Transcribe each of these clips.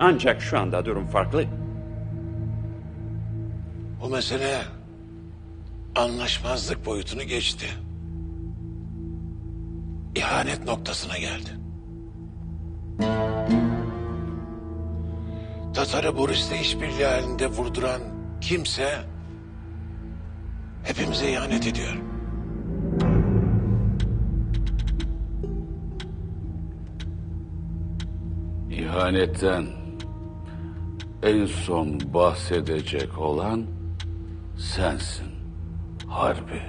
Ancak şu anda durum farklı. Bu mesele anlaşmazlık boyutunu geçti. İhanet noktasına geldi. Tatar'ı Boris'le işbirliği halinde vurduran kimse hepimize ihanet ediyor. İhanetten en son bahsedecek olan sensin Harbi.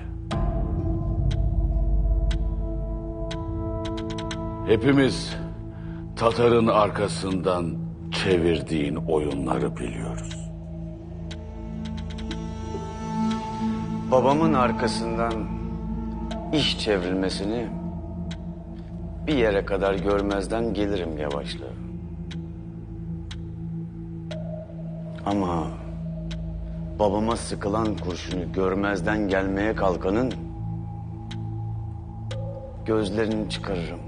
Hepimiz Tatar'ın arkasından çevirdiğin oyunları biliyoruz. Babamın arkasından iş çevrilmesini bir yere kadar görmezden gelirim yavaşla. Ama babama sıkılan kurşunu görmezden gelmeye kalkanın gözlerini çıkarırım.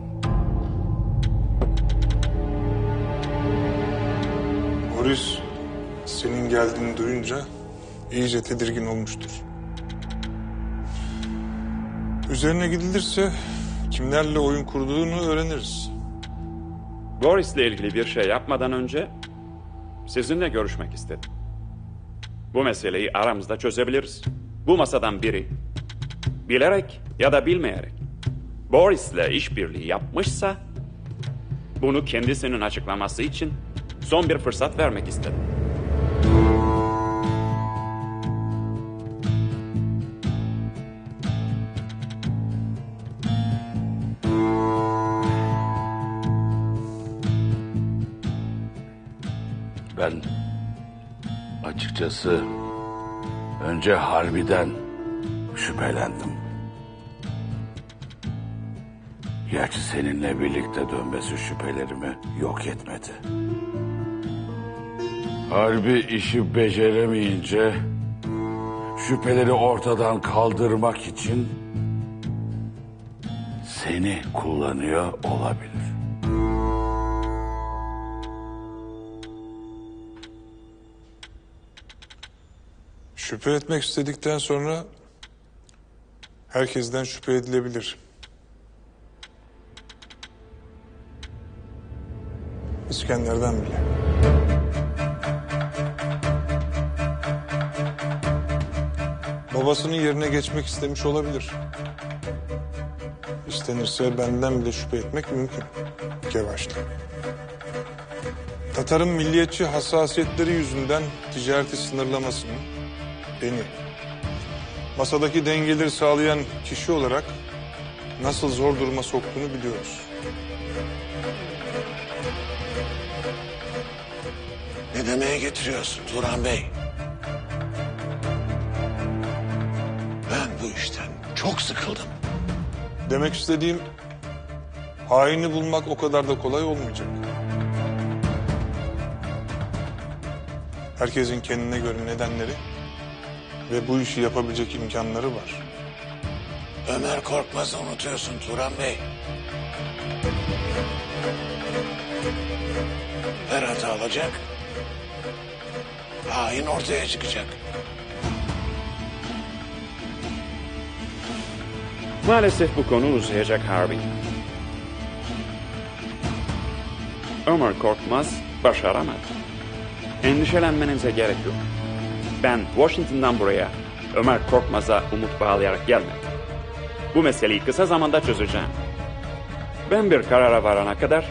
Boris senin geldiğini duyunca iyice tedirgin olmuştur. Üzerine gidilirse kimlerle oyun kurduğunu öğreniriz. Boris'le ilgili bir şey yapmadan önce sizinle görüşmek istedim. Bu meseleyi aramızda çözebiliriz. Bu masadan biri bilerek ya da bilmeyerek Boris'le işbirliği yapmışsa bunu kendisinin açıklaması için son bir fırsat vermek istedim. Ben açıkçası önce harbiden şüphelendim. Gerçi seninle birlikte dönmesi şüphelerimi yok etmedi. Harbi işi beceremeyince şüpheleri ortadan kaldırmak için seni kullanıyor olabilir. Şüphe etmek istedikten sonra herkesten şüphe edilebilir. İskender'den bile. Babasının yerine geçmek istemiş olabilir. İstenirse benden bile şüphe etmek mümkün. Kevaş'ta. Tatar'ın milliyetçi hassasiyetleri yüzünden ticareti sınırlamasını, beni, masadaki dengeleri sağlayan kişi olarak nasıl zor duruma soktuğunu biliyoruz. Ne demeye getiriyorsun Turan Bey? Ben bu işten çok sıkıldım. Demek istediğim haini bulmak o kadar da kolay olmayacak. Herkesin kendine göre nedenleri ve bu işi yapabilecek imkanları var. Ömer Korkmaz'ı unutuyorsun Turan Bey. Ferhat'ı alacak. Hain ortaya çıkacak. Maalesef bu konu uzayacak Harvey. Ömer Korkmaz başaramadı. Endişelenmenize gerek yok. Ben Washington'dan buraya Ömer Korkmaz'a umut bağlayarak gelmedim. Bu meseleyi kısa zamanda çözeceğim. Ben bir karara varana kadar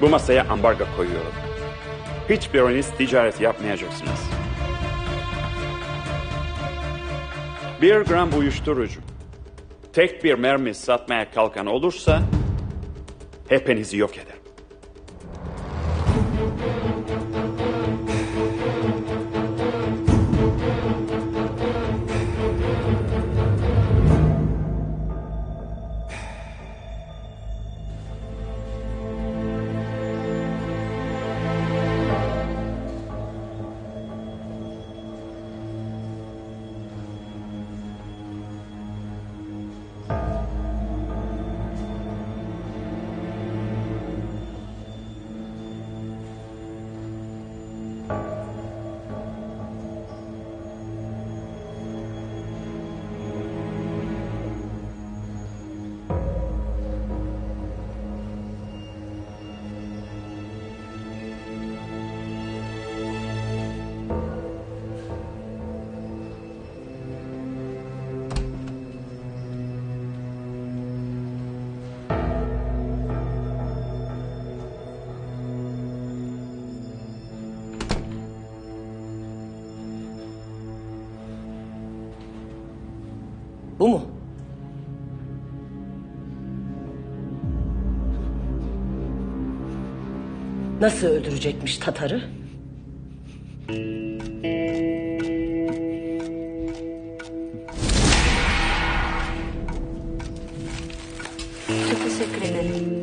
bu masaya ambargo koyuyorum. Hiçbiriniz ticaret yapmayacaksınız. Bir gram uyuşturucu tek bir mermi satmaya kalkan olursa hepinizi yok eder. Nasıl öldürecekmiş Tatar'ı? Çok teşekkür ederim.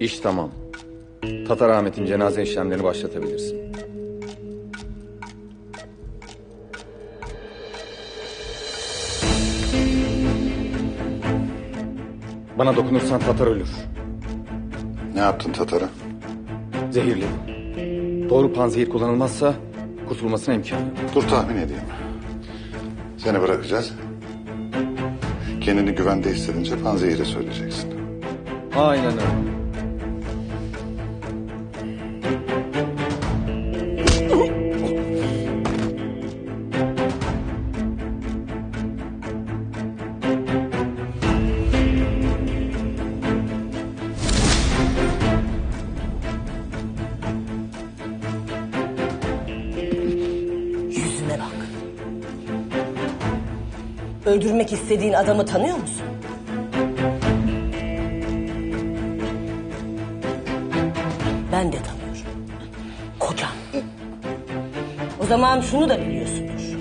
İş tamam. Tatar Ahmet'in cenaze işlemlerini başlatabilirsin. Bana dokunursan Tatar ölür. Ne yaptın Tatar'a? Zehirledim. Doğru panzehir kullanılmazsa kurtulmasına imkan yok. Dur tahmin edeyim. Seni bırakacağız. Kendini güvende hissedince panzehiri söyleyeceksin. Aynen öyle. Öldürmek istediğin adamı tanıyor musun? Ben de tanıyorum. Kocam. O zaman şunu da biliyorsundur.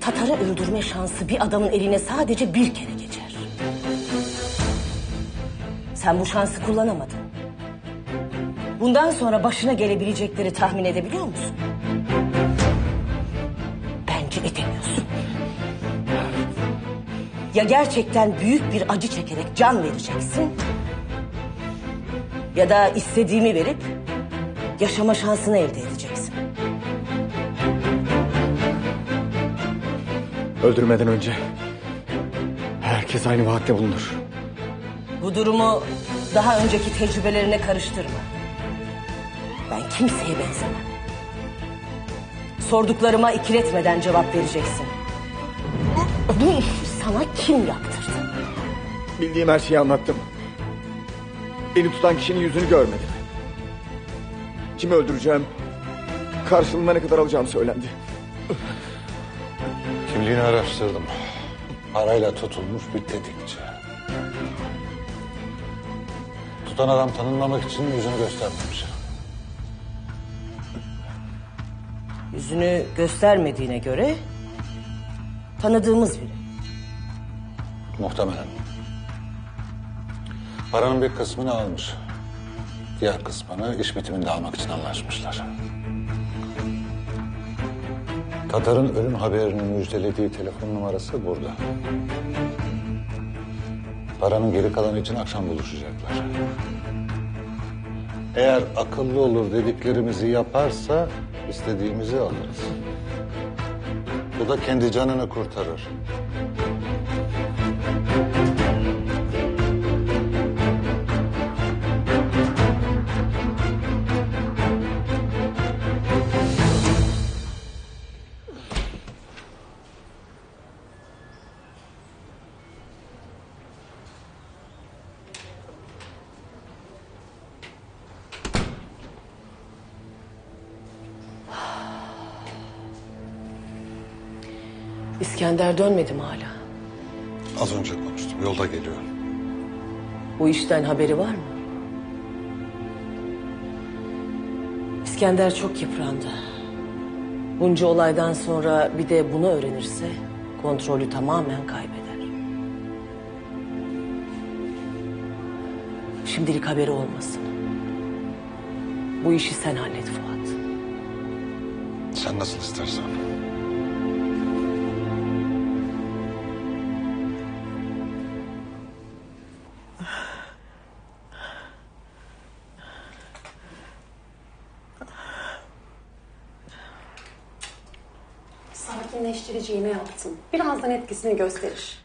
Tatar'ı öldürme şansı bir adamın eline sadece bir kere geçer. Sen bu şansı kullanamadın. Bundan sonra başına gelebilecekleri tahmin edebiliyor musun? Ya gerçekten büyük bir acı çekerek can vereceksin... ...ya da istediğimi verip yaşama şansını elde edeceksin. Öldürmeden önce herkes aynı vaatte bulunur. Bu durumu daha önceki tecrübelerine karıştırma. Ben kimseye benzemem. Sorduklarıma ikiletmeden cevap vereceksin. Bunu sana kim yaptırdı? Bildiğim her şeyi anlattım. Beni tutan kişinin yüzünü görmedim. Kimi öldüreceğim, karşılığında ne kadar alacağım söylendi. Kimliğini araştırdım. Parayla tutulmuş bir tetikçi. Tutan adam tanınmamak için yüzünü göstermemiş. Yüzünü göstermediğine göre tanıdığımız biri. Muhtemelen. Paranın bir kısmını almış. Diğer kısmını iş bitiminde almak için anlaşmışlar. Tatar'ın ölüm haberini müjdelediği telefon numarası burada. Paranın geri kalanı için akşam buluşacaklar. Eğer akıllı olur dediklerimizi yaparsa istediğimizi alırız. Bu da kendi canını kurtarır. İskender dönmedi mi hala? Az önce konuştum. Yolda geliyor. Bu işten haberi var mı? İskender çok yıprandı. Bunca olaydan sonra bir de bunu öğrenirse kontrolü tamamen kaybeder. Şimdilik haberi olmasın. Bu işi sen hallet Fuat. Sen nasıl istersen. İğne yaptım. Birazdan etkisini gösterir.